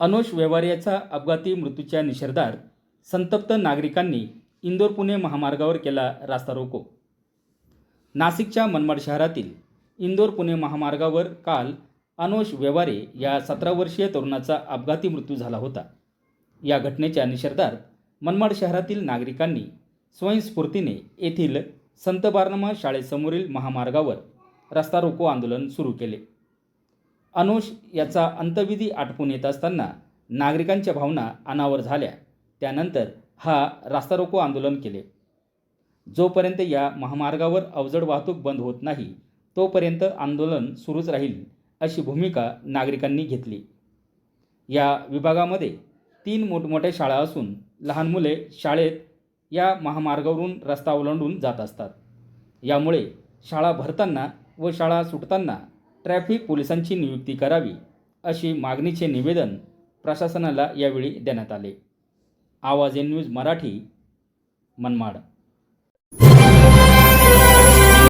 अनुष व्यवहार्याचा अपघाती मृत्यूच्या निषेधार्थ संतप्त नागरिकांनी इंदोर पुणे महामार्गावर केला रास्ता रोको. नाशिकच्या मनमाड शहरातील इंदोर पुणे महामार्गावर काल अनुष व्यवहारे या सतरा वर्षीय तरुणाचा अपघाती मृत्यू झाला होता. या घटनेच्या निषेधार्थ मनमाड शहरातील नागरिकांनी स्वयंस्फूर्तीने येथील संत बारनामा शाळेसमोरील महामार्गावर रस्ता रोको आंदोलन सुरू केले. अनुष याचा अंतविधी आटपून येत असताना नागरिकांच्या भावना अनावर झाल्या. त्यानंतर हा रास्ता रोको आंदोलन केले. जोपर्यंत या महामार्गावर अवजड वाहतूक बंद होत नाही तोपर्यंत आंदोलन सुरूच राहील अशी भूमिका नागरिकांनी घेतली. या विभागामध्ये तीन मोठमोठ्या शाळा असून लहान मुले शाळेत या महामार्गावरून रस्ता ओलांडून जात असतात. यामुळे शाळा भरताना व शाळा सुटताना ट्रॅफिक पोलिसांची नियुक्ती करावी अशी मागणीचे निवेदन प्रशासनाला यावेळी देण्यात आले. आवाज एन न्यूज मराठी मनमाड.